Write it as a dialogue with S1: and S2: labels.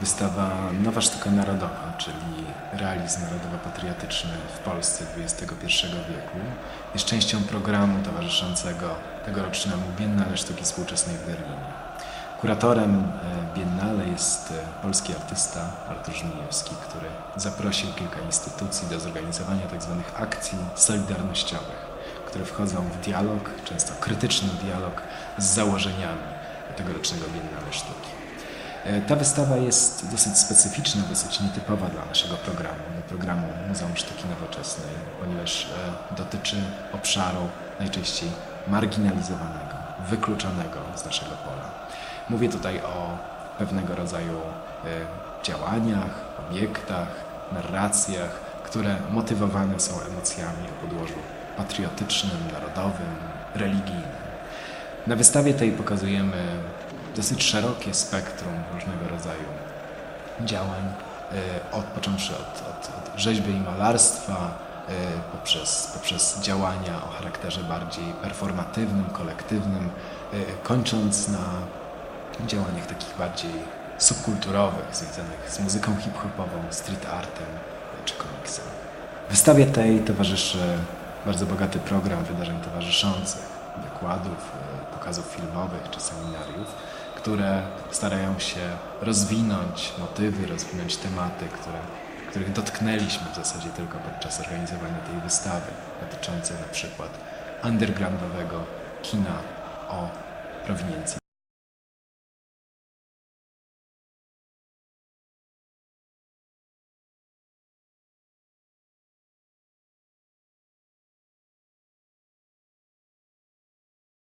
S1: Wystawa Nowa Sztuka Narodowa, czyli realizm narodowo-patriotyczny w Polsce XXI wieku, jest częścią programu towarzyszącego tegorocznemu Biennale Sztuki Współczesnej w Berlinie. Kuratorem e, Biennale jest e, polski artysta Artur Żmijewski, który zaprosił kilka instytucji do zorganizowania tzw. akcji solidarnościowych, które wchodzą w dialog, często krytyczny dialog z założeniami tegorocznego Biennale Sztuki. E, Ta wystawa jest dosyć specyficzna, dosyć nietypowa dla naszego programu, dla programu Muzeum Sztuki Nowoczesnej, ponieważ e, dotyczy obszaru najczęściej marginalizowanego, wykluczonego z naszego pola. Mówię tutaj o pewnego rodzaju e, działaniach, obiektach, narracjach, które motywowane są emocjami o podłożu patriotycznym, narodowym, religijnym. Na wystawie tej pokazujemy dosyć szerokie spektrum różnego rodzaju działań, y, od, począwszy od, od, od rzeźby i malarstwa, y, poprzez, poprzez działania o charakterze bardziej performatywnym, kolektywnym, y, kończąc na działaniach takich bardziej subkulturowych, związanych z muzyką hip-hopową, street artem czy komiksem. Wystawie tej towarzyszy bardzo bogaty program wydarzeń towarzyszących, wykładów, pokazów filmowych czy seminariów, które starają się rozwinąć motywy, rozwinąć tematy, które, których dotknęliśmy w zasadzie tylko podczas organizowania tej wystawy, dotyczące na przykład undergroundowego kina o prowiniencji